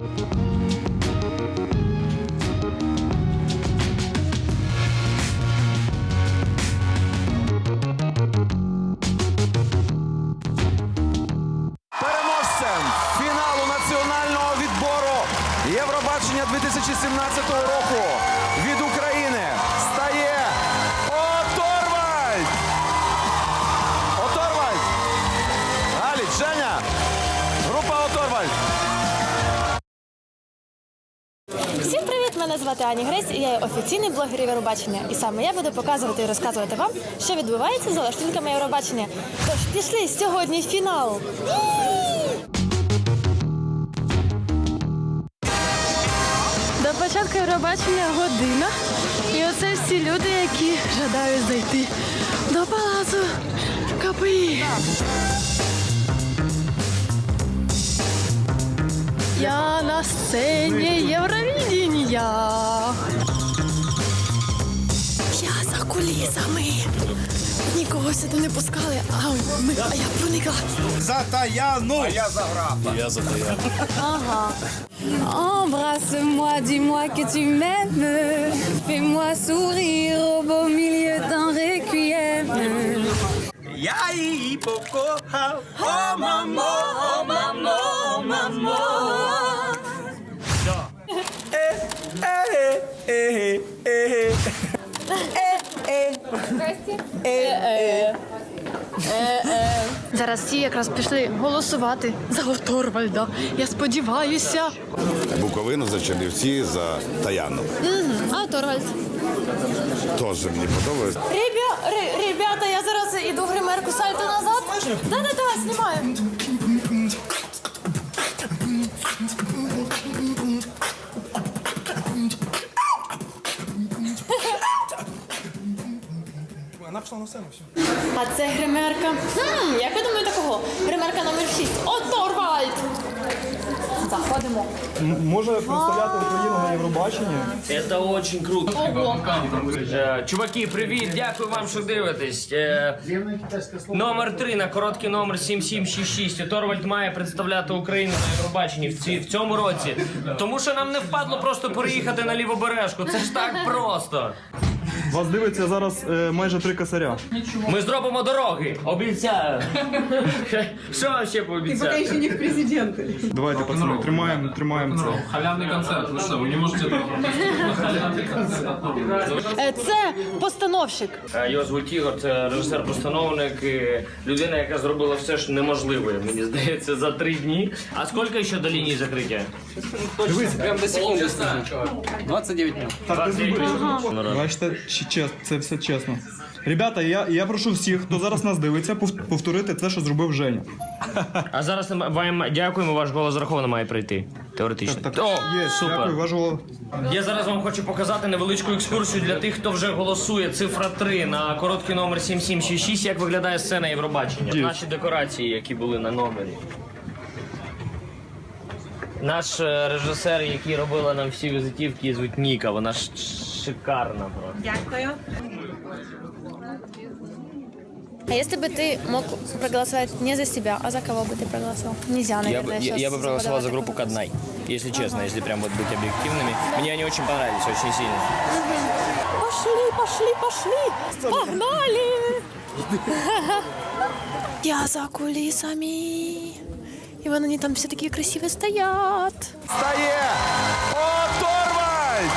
Переможцем фіналу національного відбору Євробачення 2017 року Мене звати Ані Гресь, і я є офіційний блогер Євробачення. І саме я буду показувати і розказувати вам, що відбувається за лаштунками Євробачення. Тож пішли сьогодні фінал. До початку Євробачення година. І оце всі люди, які жадають зайти до палацу КПІ. Я на сцені Євровідіння. Я за кулісами. Нікого сюди не пускали, а, ми, а я проникла. За Таяну! Ага. Embrasse-moi, dis-moi que tu m'aimes. Fais-moi sourire au beau milieu d'un requiem. Я її покохав. О, мамо, о, мамо, о, мамо. Зараз всі якраз пішли голосувати за Торвальда. Я сподіваюся. Буковину за Чернівці за Таяну. А Торвальд? Теж мені подобається. Ребя, ребята, я зараз іду в гримерку сальто назад. Да-да-да, знімаю. Вона пішла на сцену. все. А це гримерка. Хм, як ви думаєте кого? Гримерка номер 6. О, Торвальд! Заходимо. Може представляти Україну на Євробаченні? Это очень круто. Е, Чуваки, привіт! Дякую вам, що дивитесь. Е, Номер 3 на короткий номер 7766. Торвальд має представляти Україну на Євробаченні в, ці, в цьому році. Тому що нам не впадло просто переїхати на лівобережку. Це ж так просто. Вас дивиться зараз е, майже три косаря. Ми зробимо дороги. Обіцяю. Що ще пообіцяти? не в президенты. Давайте, пацани, тримаємо, тримаємо це. Халявный концерт. Вы что, вы не можете... Халявный концерт. Е, Це постановщик. Е, Його звуть Ігор, це режисер-постановник, і людина, яка зробила все ж неможливе, мені здається, за три дні. А скільки ще до лінії закриття? Прям до секунды скажу. 29 минут. Так, ти зробив. Ага. Бачите, чи- чес- це все чесно. Ребята, я, я прошу всіх, хто зараз нас дивиться, пов- повторити те, що зробив Женя. А зараз вам дякуємо, ваш голос зараховано має прийти. Теоретично. Так, О, є, супер. дякую, ваш голос. Я зараз вам хочу показати невеличку екскурсію для тих, хто вже голосує. Цифра 3 на короткий номер 7766. Як виглядає сцена Євробачення? Наші декорації, які були на номері. Наш е, режисер, який робила нам всі візитівки, звуть Ніка. Вона ж шикарна просто. Дякую. А если бы ты мог проголосовать не за себя, а за кого бы ты проголосовал? Нельзя, Я наверное, бы, я, сейчас я бы проголосовал подавать за группу такую Каднай. Если честно, если прям вот быть объективными. Мне они очень понравились, очень сильно. Пошли, пошли, пошли! Погнали! Я за кулисами. И вон они там все такие красивые стоят. Стає Оторвальд!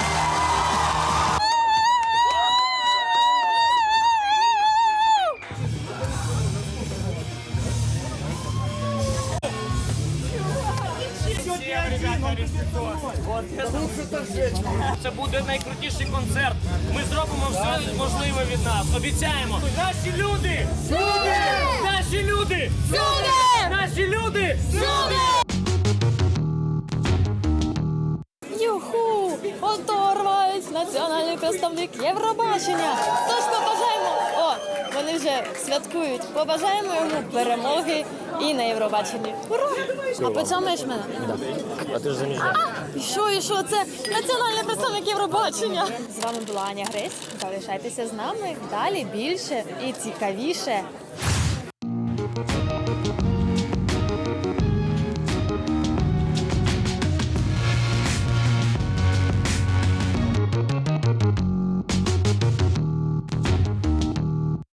Це буде найкрутіший концерт. Ми зробимо все можливе від нас. Обіцяємо. Наші люди! Люди! Наші люди! Люди! Наші люди! Юху! Оторвальд! Національний представник Євробачення! Тож побажаємо! О, вони вже святкують. Побажаємо йому перемоги і на Євробаченні. Ура! А поцьомаєш мене? А ти ж заміжня. І що, і що? Це національний представник Євробачення. З вами була Аня Гресь. Залишайтеся з нами. Далі більше і цікавіше.